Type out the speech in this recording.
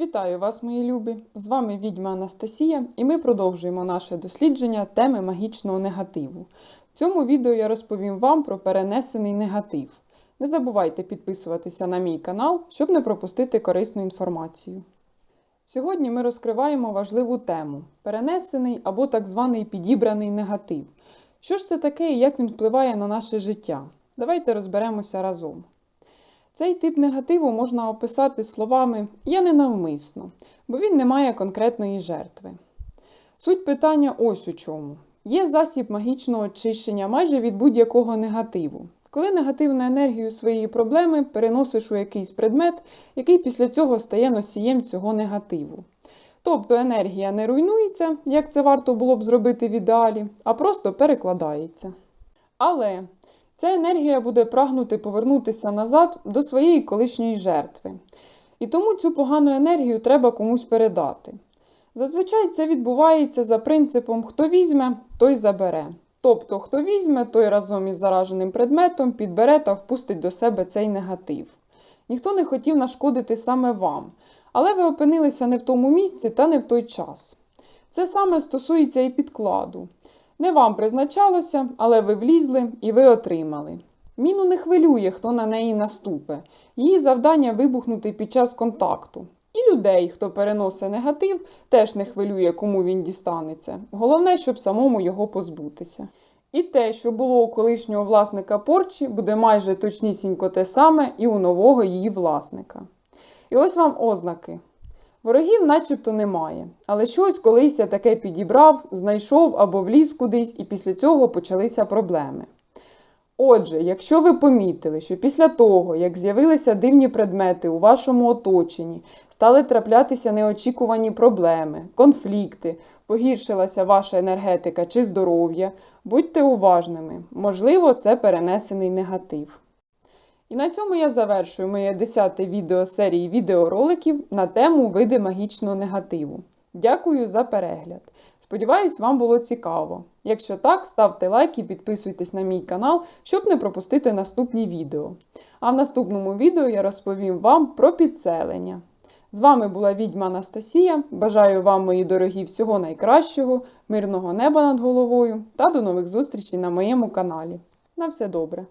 Вітаю вас, мої любі! З вами відьма Анастасія, і ми продовжуємо наше дослідження теми магічного негативу. В цьому відео я розповім вам про перенесений негатив. Не забувайте підписуватися на мій канал, щоб не пропустити корисну інформацію. Сьогодні ми розкриваємо важливу тему перенесений або так званий підібраний негатив. Що ж це таке і як він впливає на наше життя? Давайте розберемося разом. Цей тип негативу можна описати словами Я ненавмисно, бо він не має конкретної жертви. Суть питання ось у чому. Є засіб магічного очищення майже від будь-якого негативу. Коли негативну енергію своєї проблеми переносиш у якийсь предмет, який після цього стає носієм цього негативу. Тобто енергія не руйнується, як це варто було б зробити в ідеалі, а просто перекладається. Але ця енергія буде прагнути повернутися назад до своєї колишньої жертви. І тому цю погану енергію треба комусь передати. Зазвичай це відбувається за принципом хто візьме, той забере. Тобто, хто візьме, той разом із зараженим предметом підбере та впустить до себе цей негатив. Ніхто не хотів нашкодити саме вам, але ви опинилися не в тому місці та не в той час. Це саме стосується і підкладу. Не вам призначалося, але ви влізли і ви отримали. Міну не хвилює, хто на неї наступе. Її завдання вибухнути під час контакту. І людей, хто переносить негатив, теж не хвилює, кому він дістанеться. Головне, щоб самому його позбутися. І те, що було у колишнього власника порчі, буде майже точнісінько те саме і у нового її власника. І ось вам ознаки. Ворогів начебто немає, але щось колись я таке підібрав, знайшов або вліз кудись, і після цього почалися проблеми. Отже, якщо ви помітили, що після того, як з'явилися дивні предмети у вашому оточенні, стали траплятися неочікувані проблеми, конфлікти, погіршилася ваша енергетика чи здоров'я, будьте уважними, можливо, це перенесений негатив. І на цьому я завершую моє 10 відео серії відеороликів на тему види магічного негативу. Дякую за перегляд. Сподіваюсь, вам було цікаво. Якщо так, ставте лайк і підписуйтесь на мій канал, щоб не пропустити наступні відео. А в наступному відео я розповім вам про підселення. З вами була відьма Анастасія. Бажаю вам, мої дорогі, всього найкращого, мирного неба над головою та до нових зустрічей на моєму каналі. На все добре!